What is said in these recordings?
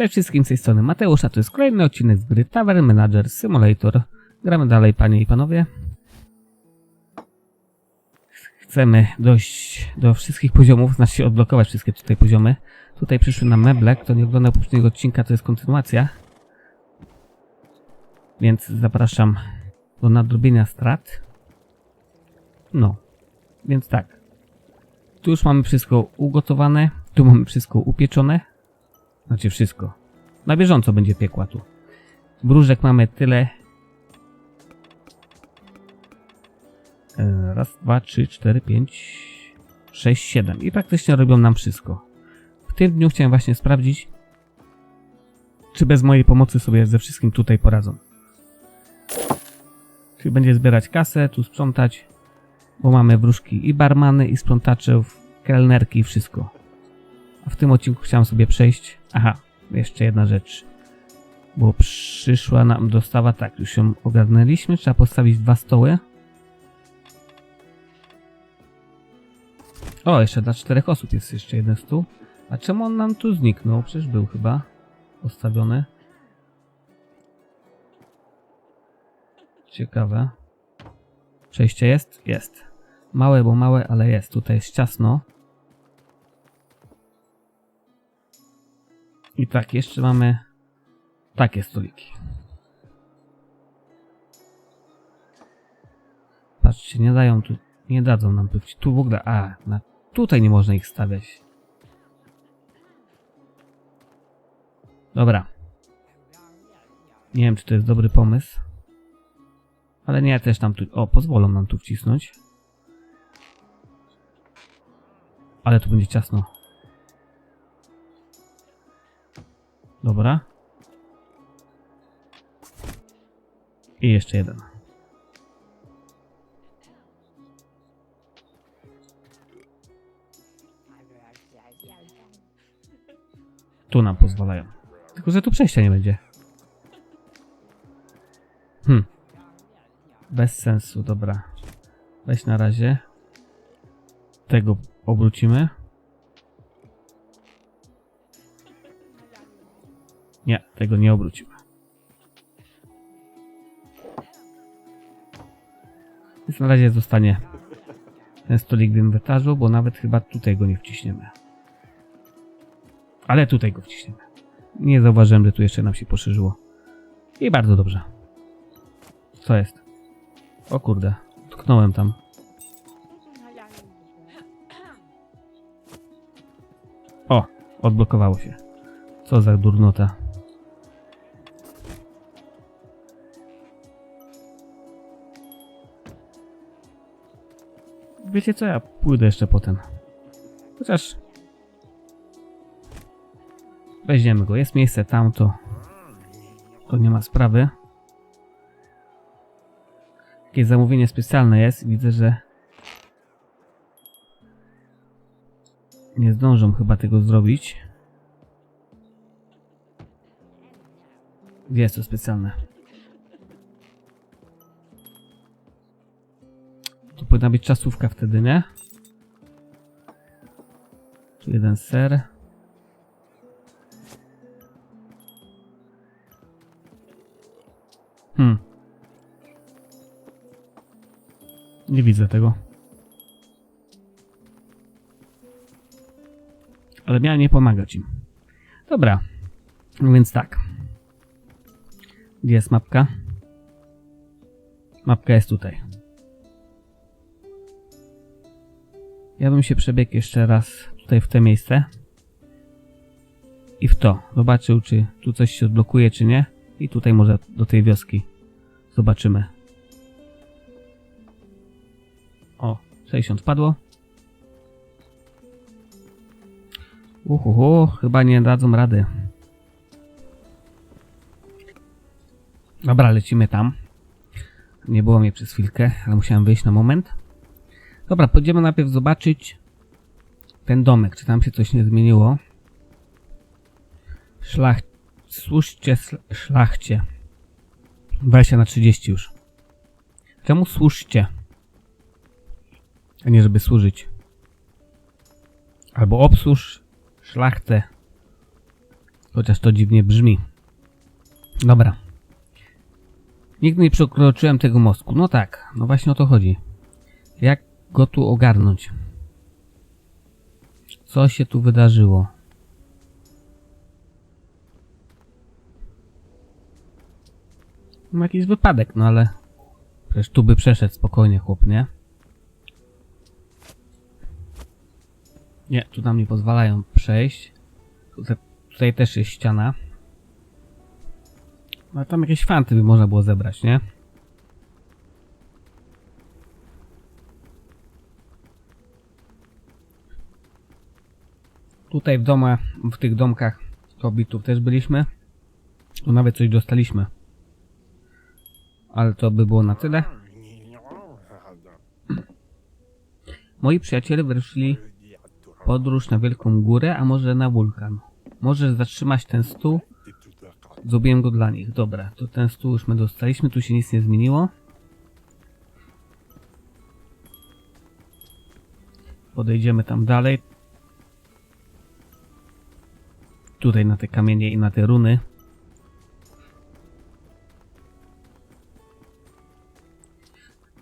Cześć wszystkim z tej strony Mateusz, a to jest kolejny odcinek z gry Tavern Manager Simulator. Gramy dalej, panie i panowie. Chcemy dojść do wszystkich poziomów, znaczy odblokować wszystkie tutaj poziomy. Tutaj przyszły nam meble, kto nie oglądał poprzedniego odcinka, to jest kontynuacja. Więc zapraszam do nadrobienia strat. No, więc tak. Tu już mamy wszystko ugotowane, tu mamy wszystko upieczone. Znaczy wszystko. Na bieżąco będzie piekła tu. Wróżek mamy tyle. E, Raz, dwa, trzy, cztery, pięć, sześć, siedem. I praktycznie robią nam wszystko. W tym dniu chciałem właśnie sprawdzić, czy bez mojej pomocy sobie ze wszystkim tutaj poradzą. Czyli będzie zbierać kasę, tu sprzątać, bo mamy wróżki i barmany, i sprzątaczów, kelnerki i wszystko. A w tym odcinku chciałem sobie przejść. Aha, jeszcze jedna rzecz. Bo przyszła nam dostawa, tak, już ją ogarnęliśmy. Trzeba postawić dwa stoły. O, jeszcze dla czterech osób jest jeszcze jeden stół. A czemu on nam tu zniknął? Przecież był chyba postawiony. Ciekawe. Przejście jest? Jest. Małe, bo małe, ale jest. Tutaj jest ciasno. I tak, jeszcze mamy takie stoliki. Patrzcie, nie dają tu, nie dadzą nam być. Tu w ogóle, a, na, tutaj nie można ich stawiać. Dobra. Nie wiem, czy to jest dobry pomysł. Ale nie, też tam tu, o, pozwolą nam tu wcisnąć. Ale tu będzie ciasno. Dobra. I jeszcze jeden. Tu nam pozwalają. Tylko, że tu przejścia nie będzie. Hm. Bez sensu, dobra. Weź na razie. Tego obrócimy. Nie, tego nie obrócimy. Więc na razie zostanie ten stolik w inwentarzu, bo nawet chyba tutaj go nie wciśniemy. Ale tutaj go wciśniemy. Nie zauważyłem, że tu jeszcze nam się poszerzyło. I bardzo dobrze. Co jest? O kurde, tknąłem tam. O, odblokowało się. Co za durnota. Wiecie co, ja pójdę jeszcze potem. Chociaż... Weźmiemy go, jest miejsce tamto. To nie ma sprawy. Jakieś zamówienie specjalne jest. Widzę, że... Nie zdążą chyba tego zrobić. Jest to specjalne? Powinna być czasówka wtedy, nie? Tu jeden ser. Hmm. Nie widzę tego. Ale miałem nie pomagać im. Dobra. Więc tak. Gdzie jest mapka? Mapka jest tutaj. Ja bym się przebiegł jeszcze raz tutaj w te miejsce. I w to. Zobaczył, czy tu coś się odblokuje, czy nie. I tutaj może do tej wioski. Zobaczymy. O, 60 padło. Uhuhu, chyba nie dadzą rady. Dobra, lecimy tam. Nie było mnie przez chwilkę, ale musiałem wyjść na moment. Dobra, pójdziemy najpierw zobaczyć ten domek, czy tam się coś nie zmieniło. Szlach... Służcie sl- szlachcie. Wersja na 30 już. Czemu służcie? A nie żeby służyć. Albo obsłuż szlachtę. Chociaż to dziwnie brzmi. Dobra. Nigdy nie przekroczyłem tego mostku. No tak, no właśnie o to chodzi. Jak go tu ogarnąć? Co się tu wydarzyło? No jakiś wypadek, no ale... Przecież tu by przeszedł spokojnie chłop, nie? Nie, tu nam nie pozwalają przejść. Tutaj, tutaj też jest ściana. No tam jakieś fanty by można było zebrać, nie? Tutaj w domach, w tych domkach kobietów też byliśmy. Tu nawet coś dostaliśmy. Ale to by było na tyle. Moi przyjaciele wyruszyli podróż na wielką górę, a może na wulkan. Możesz zatrzymać ten stół. Zrobiłem go dla nich. Dobra, to ten stół już my dostaliśmy, tu się nic nie zmieniło. Podejdziemy tam dalej. Tutaj na te kamienie i na te runy.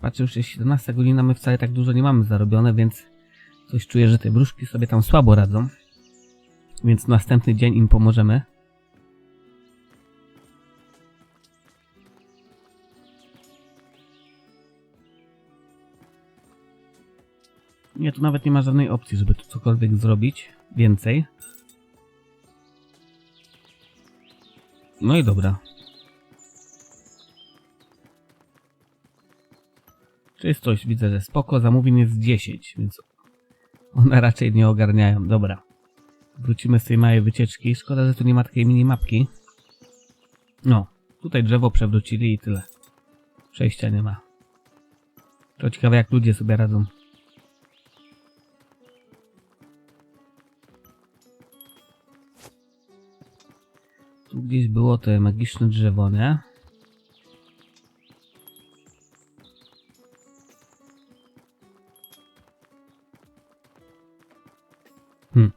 Patrzę, już jest 17 godzina, my wcale tak dużo nie mamy zarobione, więc coś czuję, że te wróżki sobie tam słabo radzą. Więc następny dzień im pomożemy. Nie, tu nawet nie ma żadnej opcji, żeby tu cokolwiek zrobić więcej. No i dobra. Czystość widzę, że spoko. Zamówień jest 10, więc one raczej nie ogarniają. Dobra. Wrócimy z tej małej wycieczki. Szkoda, że tu nie ma takiej minimapki. No, tutaj drzewo przewrócili i tyle. Przejścia nie ma. To ciekawe jak ludzie sobie radzą. Gdzieś było to magiczne drzewo, nie? Hmm.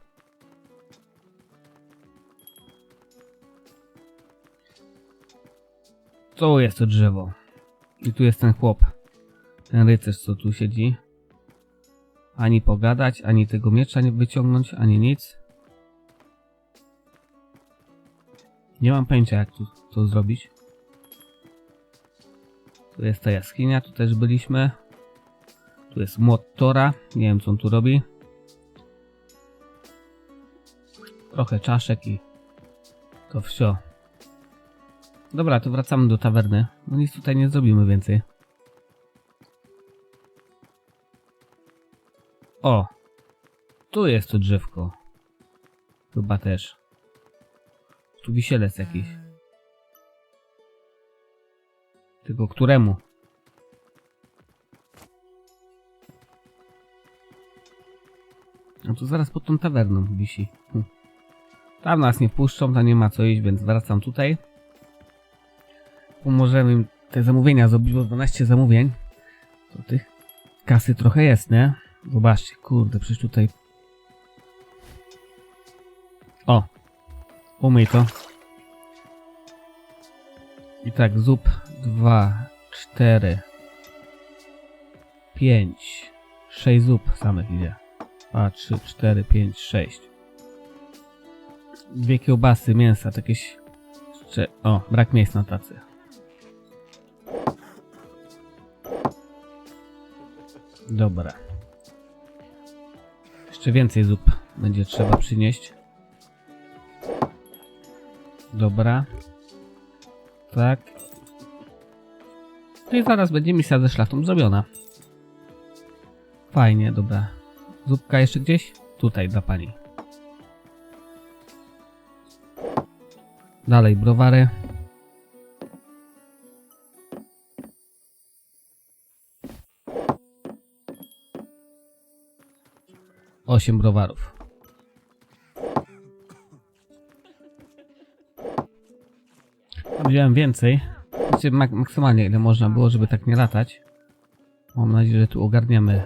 To jest to drzewo. I tu jest ten chłop. Ten rycerz, co tu siedzi. Ani pogadać, ani tego miecza nie wyciągnąć, ani nic. Nie mam pojęcia jak tu to zrobić. Tu jest ta jaskinia, tu też byliśmy. Tu jest młot Tora, nie wiem co on tu robi. Trochę czaszek i to wsio. Dobra, to wracamy do tawerny. No nic tutaj nie zrobimy więcej. O! Tu jest to drzewko. Chyba też. Tu wisielec jakiś. Tylko któremu? No tu zaraz pod tą tawerną wisi. Hm. Tam nas nie wpuszczą, tam nie ma co iść, więc wracam tutaj. Pomożemy im te zamówienia zrobić, bo 12 zamówień. To tych kasy trochę jest, nie? Zobaczcie, kurde, przecież tutaj... O! Umyj to. I tak, zup 2, 4, 5, 6 zup samych idzie. 2, 3, 4, 5, 6. Dwie kiełbasy, mięsa, to jakieś... Jeszcze... O, brak miejsc na tacy. Dobra. Jeszcze więcej zup będzie trzeba przynieść. Dobra. Tak. No i zaraz będzie misja ze szlachtą zrobiona. Fajnie, dobra. Zupka jeszcze gdzieś? Tutaj dla pani. Dalej browary. Osiem browarów. Wziąłem więcej. Znaczy mak maksymalnie ile można było, żeby tak nie latać. Mam nadzieję, że tu ogarniemy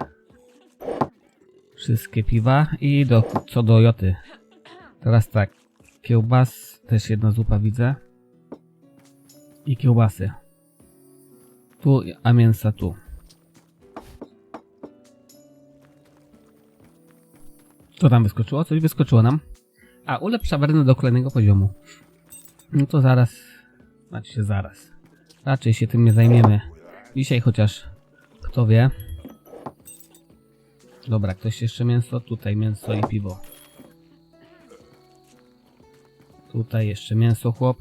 wszystkie piwa i do, co do joty. Teraz tak, kiełbas, też jedna zupa widzę. I kiełbasy. Tu, a mięsa tu. Co tam wyskoczyło? Coś wyskoczyło nam. A, ulepsza werenę do kolejnego poziomu. No to zaraz. Znaczy się zaraz. Raczej się tym nie zajmiemy. Dzisiaj chociaż. Kto wie. Dobra, ktoś jeszcze mięso? Tutaj mięso i piwo. Tutaj jeszcze mięso chłop.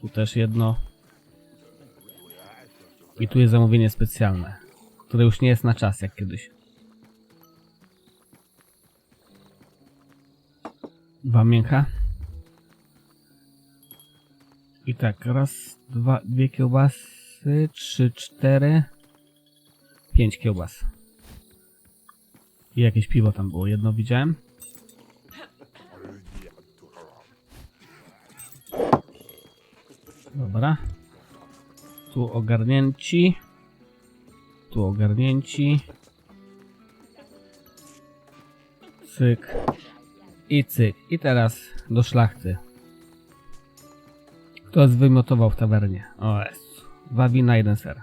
Tu też jedno. I tu jest zamówienie specjalne, które już nie jest na czas jak kiedyś. Dwa mięcha. I tak, raz, dwa, dwie kiełbasy, trzy, cztery, pięć kiełbas. I jakieś piwo tam było, jedno widziałem. Dobra. Tu ogarnięci. Tu ogarnięci. Cyk. I cyk. I teraz do szlachty. Kto zwymiotował w tawernie? O jest. Dwa wina, jeden ser.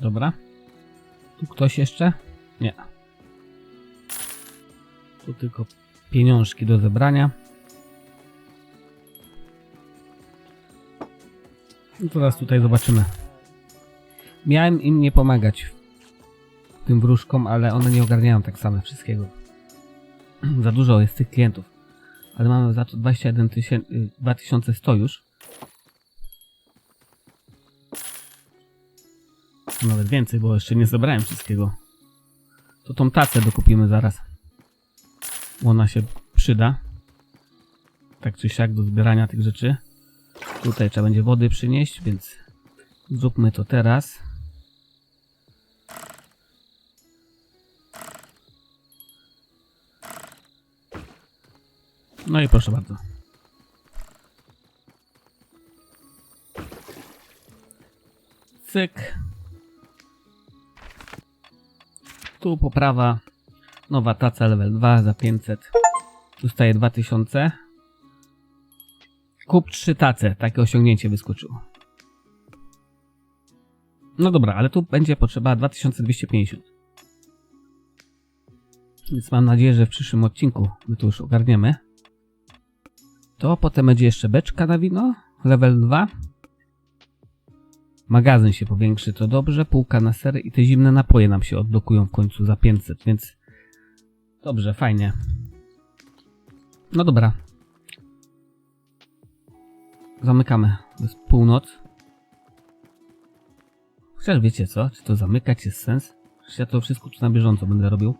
Dobra. Tu ktoś jeszcze? Nie. Tu tylko pieniążki do zebrania. I teraz tutaj zobaczymy. Miałem im nie pomagać tym wróżkom, ale one nie ogarniają tak samo wszystkiego. za dużo jest tych klientów. Ale mamy za to 21 tysięcy, 2100 już. Nawet więcej, bo jeszcze nie zebrałem wszystkiego. To tą tacę dokupimy zaraz. Ona się przyda. Tak czy siak do zbierania tych rzeczy. Tutaj trzeba będzie wody przynieść, więc zróbmy to teraz. No i proszę bardzo. Cyk. Tu poprawa. Nowa taca level 2 za 500. Dostaje 2000. Kup 3 tace. Takie osiągnięcie wyskoczyło. No dobra, ale tu będzie potrzeba 2250. Więc mam nadzieję, że w przyszłym odcinku my to już ogarniemy. To potem będzie jeszcze beczka na wino. Level 2. Magazyn się powiększy, to dobrze. Półka na sery i te zimne napoje nam się odblokują w końcu za 500, więc dobrze, fajnie. No dobra. Zamykamy. To jest północ. Chociaż wiecie co? Czy to zamykać jest sens? Przecież ja to wszystko tu na bieżąco będę robił.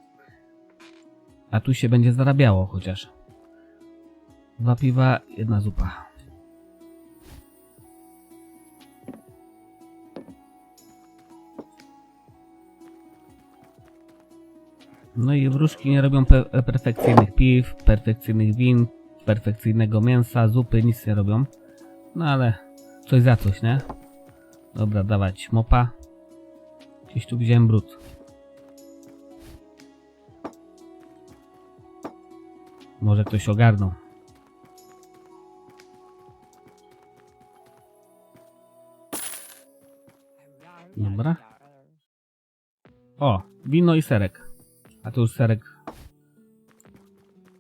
A tu się będzie zarabiało chociaż. Dwa piwa, jedna zupa. No i wróżki nie robią pe perfekcyjnych piw, perfekcyjnych win, perfekcyjnego mięsa, zupy, nic nie robią. No ale coś za coś, nie? Dobra, dawać mopa. Gdzieś tu wziąłem brud. Może ktoś ogarnął. O, wino i serek. A tu już serek.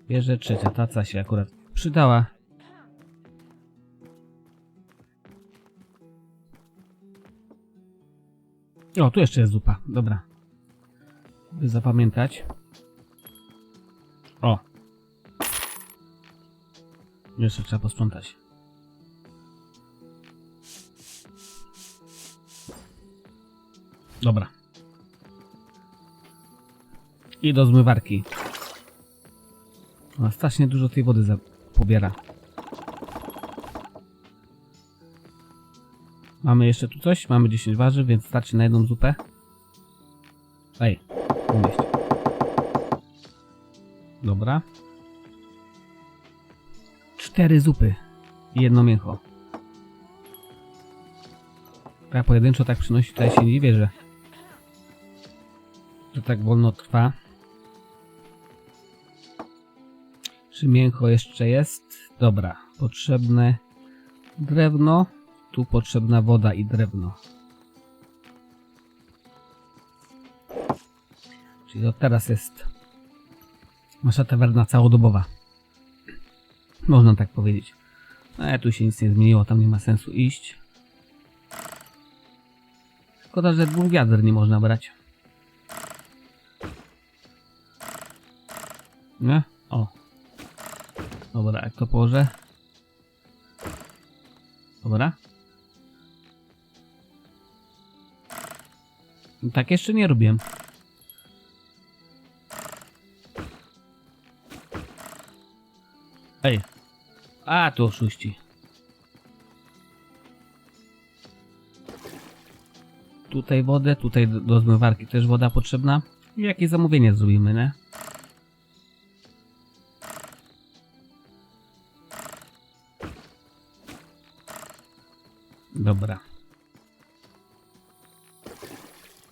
Bierze trzecia taca się akurat przydała. O, tu jeszcze jest zupa. Dobra. By zapamiętać. O. Jeszcze trzeba posprzątać. Dobra. I do zmywarki. Ona strasznie dużo tej wody pobiera. Mamy jeszcze tu coś? Mamy 10 warzyw, więc starczy na jedną zupę. Ej, umieść. Dobra. Cztery zupy i jedno mięcho. Ja pojedynczo tak przynosi, tutaj się nie dziwię, że To tak wolno trwa. Czy mięcho jeszcze jest? Dobra, potrzebne drewno. Tu potrzebna woda i drewno. Czyli to teraz jest nasza tawerna całodobowa. Można tak powiedzieć. Ale tu się nic nie zmieniło, tam nie ma sensu iść. Szkoda, że dwóch wiader nie można brać. Nie? O. Dobra, jak to położę? Dobra. Tak jeszcze nie robiłem. Ej. A, tu oszuści. Tutaj wodę, tutaj do, zmywarki też woda potrzebna. I jakie zamówienie zrobimy, nie? Dobra.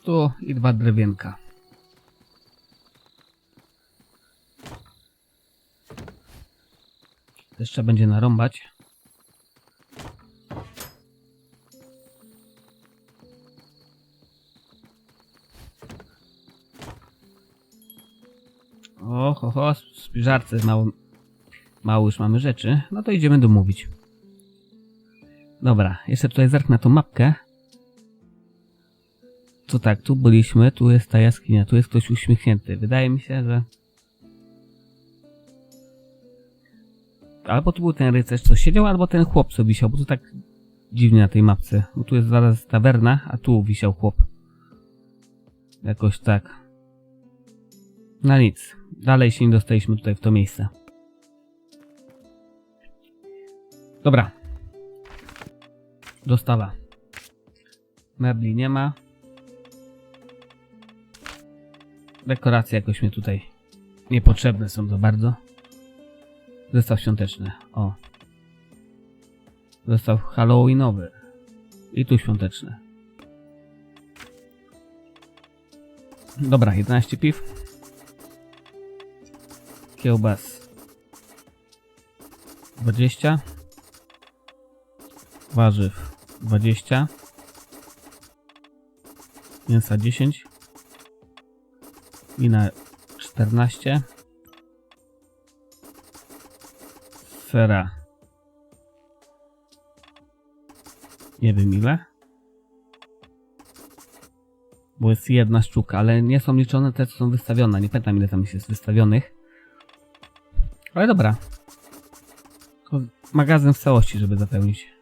Tu i dwa drewienka. Też trzeba będzie narąbać. O, ho, ho, spiżarce mało, mało już mamy rzeczy. No to idziemy domówić. Dobra, jeszcze tutaj zerknę na tą mapkę. To tak, tu byliśmy, tu jest ta jaskinia, tu jest ktoś uśmiechnięty. Wydaje mi się, że... Albo tu był ten rycerz, co siedział, albo ten chłop, co wisiał, bo to tak dziwnie na tej mapce. Bo tu jest zaraz tawerna, a tu wisiał chłop. Jakoś tak. No nic, dalej się nie dostaliśmy tutaj w to miejsce. Dobra. Dostawa. Mebli nie ma. Dekoracje jakoś mnie tutaj niepotrzebne są za bardzo. Zestaw świąteczny. O. Zestaw halloweenowy. I tu świąteczny. Dobra, 11 piw. Kiełbas. 20. Warzyw 20. Mięsa 10. Wina 14. Sera. Nie wiem ile. Bo jest jedna sztuka, ale nie są liczone te, co są wystawione. Nie pamiętam ile tam jest wystawionych. Ale dobra. Magazyn w całości, żeby zapełnić.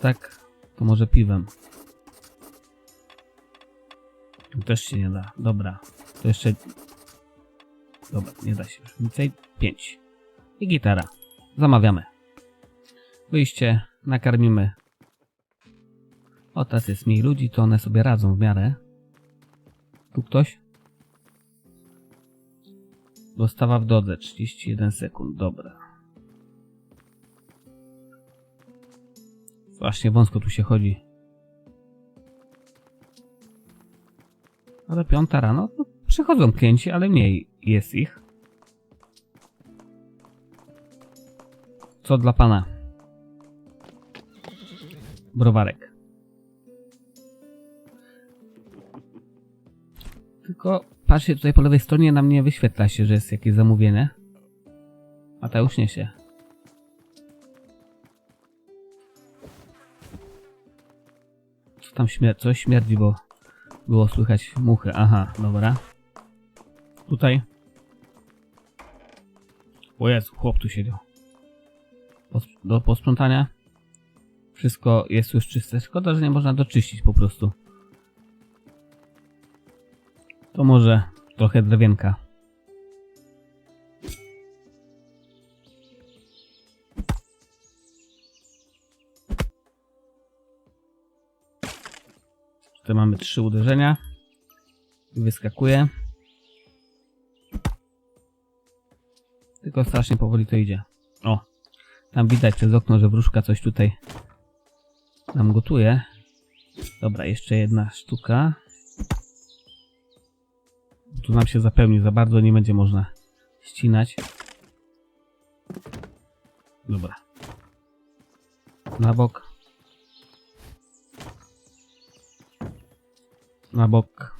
Tak, to może piwem. Tu też się nie da. Dobra. To jeszcze... Dobra, nie da się już. Więcej 5. I gitara. Zamawiamy. Wyjście. Nakarmimy. O, teraz jest mniej ludzi, to one sobie radzą w miarę. Tu ktoś? Dostawa w drodze. 31 sekund. Dobra. Właśnie wąsko tu się chodzi. Ale piąta rano, no, przychodzą klienci, ale mniej jest ich. Co dla pana? Browarek. Tylko patrzcie tutaj po lewej stronie na mnie wyświetla się, że jest jakieś zamówienie. A ta już niesie. Co tam śmier coś śmierdzi, bo było słychać muchy. Aha, dobra. Tutaj. O Jezu, chłop tu siedział. Do posprzątania. Wszystko jest już czyste. Szkoda, że nie można doczyścić po prostu. To może trochę drewienka. Tutaj mamy trzy uderzenia. Wyskakuje. Tylko strasznie powoli to idzie. O! Tam widać przez okno, że wróżka coś tutaj nam gotuje. Dobra, jeszcze jedna sztuka. Tu nam się zapełni za bardzo, nie będzie można ścinać. Dobra. Na bok. Na bok.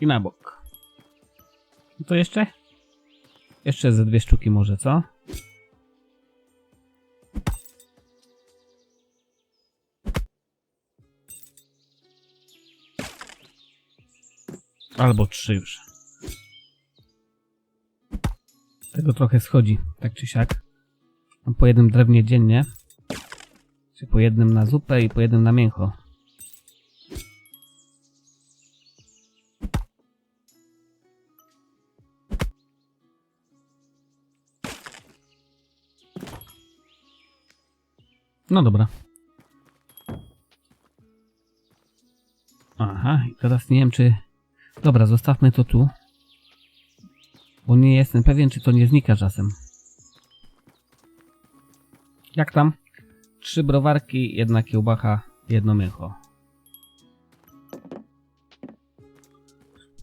I na bok. I to jeszcze? Jeszcze ze dwie sztuki może, co? Albo trzy już. Tego trochę schodzi, tak czy siak. Po jednym drewnie dziennie. Czy po jednym na zupę i po jednym na mięcho. No dobra. Aha, i teraz nie wiem czy... Dobra, zostawmy to tu. Bo nie jestem pewien, czy to nie znika czasem. Jak tam? Trzy browarki, jedna kiełbacha, jedno mięcho.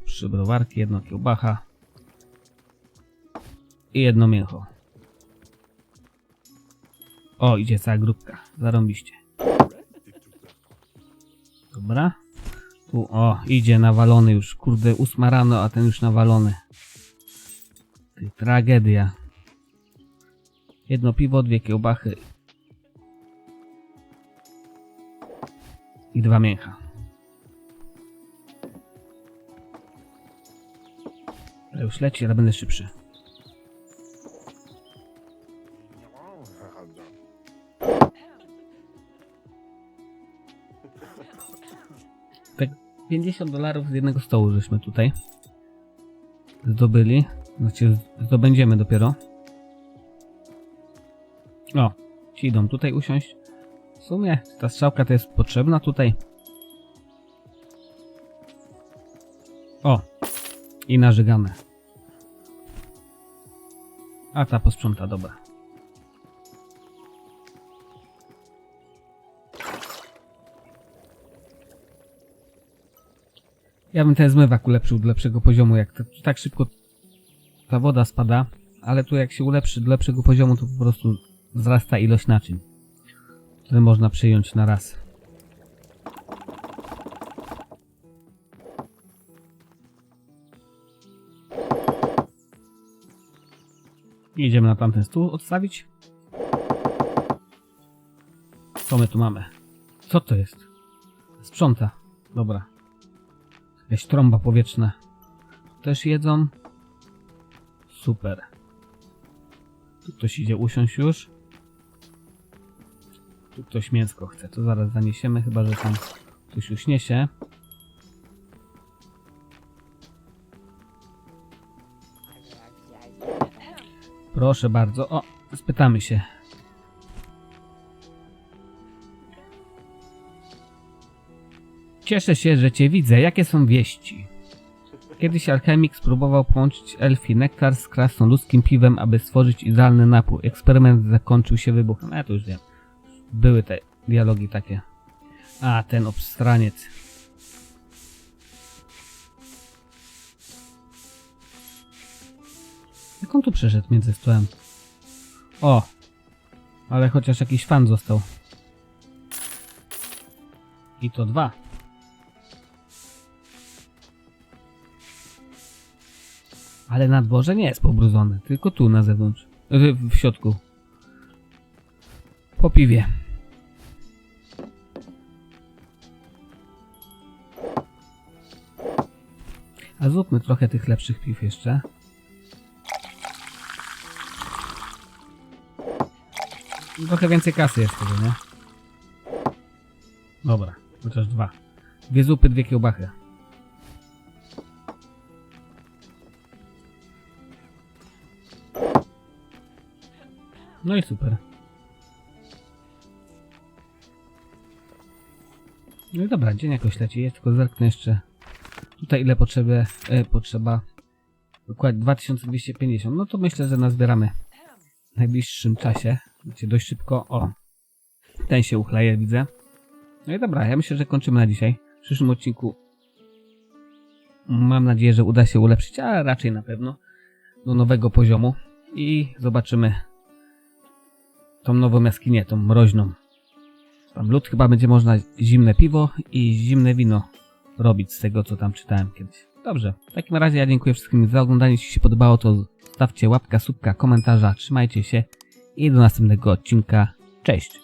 Trzy browarki, jedno kiełbacha i jedno mięcho. O, idzie cała grupka. Zarąbiście. Dobra. Tu, o, idzie nawalony już. Kurde, ósma rano, a ten już nawalony. Ty, tragedia. Jedno piwo, dwie kiełbachy. I dwa mięcha. Już leci, ale będę szybszy. 50 dolarów z jednego stołu żeśmy tutaj zdobyli. Znaczy zdobędziemy dopiero. O, ci idą tutaj usiąść. W sumie ta strzałka to jest potrzebna tutaj. O, i narzygane. A ta posprząta, dobra. Ja bym ten zmywak ulepszył do lepszego poziomu, jak to, tak szybko ta woda spada, ale tu jak się ulepszy do lepszego poziomu, to po prostu wzrasta ilość naczyń, które można przyjąć na raz. Idziemy na tamten stół odstawić. Co my tu mamy? Co to jest? Sprząta. Dobra. Jakaś trąba powietrzna. Też jedzą. Super. Tu ktoś idzie usiąść już. Tu ktoś mięsko chce. To zaraz zaniesiemy, chyba że tam ktoś już niesie. Proszę bardzo. O, spytamy się. Cieszę się, że cię widzę. Jakie są wieści? Kiedyś alchemik spróbował połączyć elfi nektar z krasnoludzkim piwem, aby stworzyć idealny napój. Eksperyment zakończył się wybuchem. Ja to już wiem. Były te dialogi takie. A, ten obstraniec. Jak on tu przeszedł między stołem? O! Ale chociaż jakiś fan został. I to dwa. Ale na dworze nie jest pobrudzone, tylko tu na zewnątrz. W, w środku. Po piwie. A zróbmy trochę tych lepszych piw jeszcze. Trochę więcej kasy jest tego, nie? Dobra, chociaż dwa. Dwie zupy, dwie kiełbachy. No i super. No i dobra, dzień jakoś leci. Ja tylko zerknę jeszcze tutaj ile potrzeby, e, potrzeba. Dokładnie 2250. No to myślę, że nazbieramy w najbliższym czasie. Znaczy dość szybko. O, ten się uchleje, widzę. No i dobra, ja myślę, że kończymy na dzisiaj. W przyszłym odcinku Mam nadzieję, że uda się ulepszyć, a raczej na pewno do nowego poziomu i zobaczymy tą nową jaskinię, tą mroźną. Tam lód chyba będzie można zimne piwo i zimne wino robić z tego, co tam czytałem kiedyś. Dobrze, w takim razie ja dziękuję wszystkim za oglądanie. Jeśli się podobało, to stawcie łapka, subka, komentarza. Trzymajcie się i do następnego odcinka. Cześć!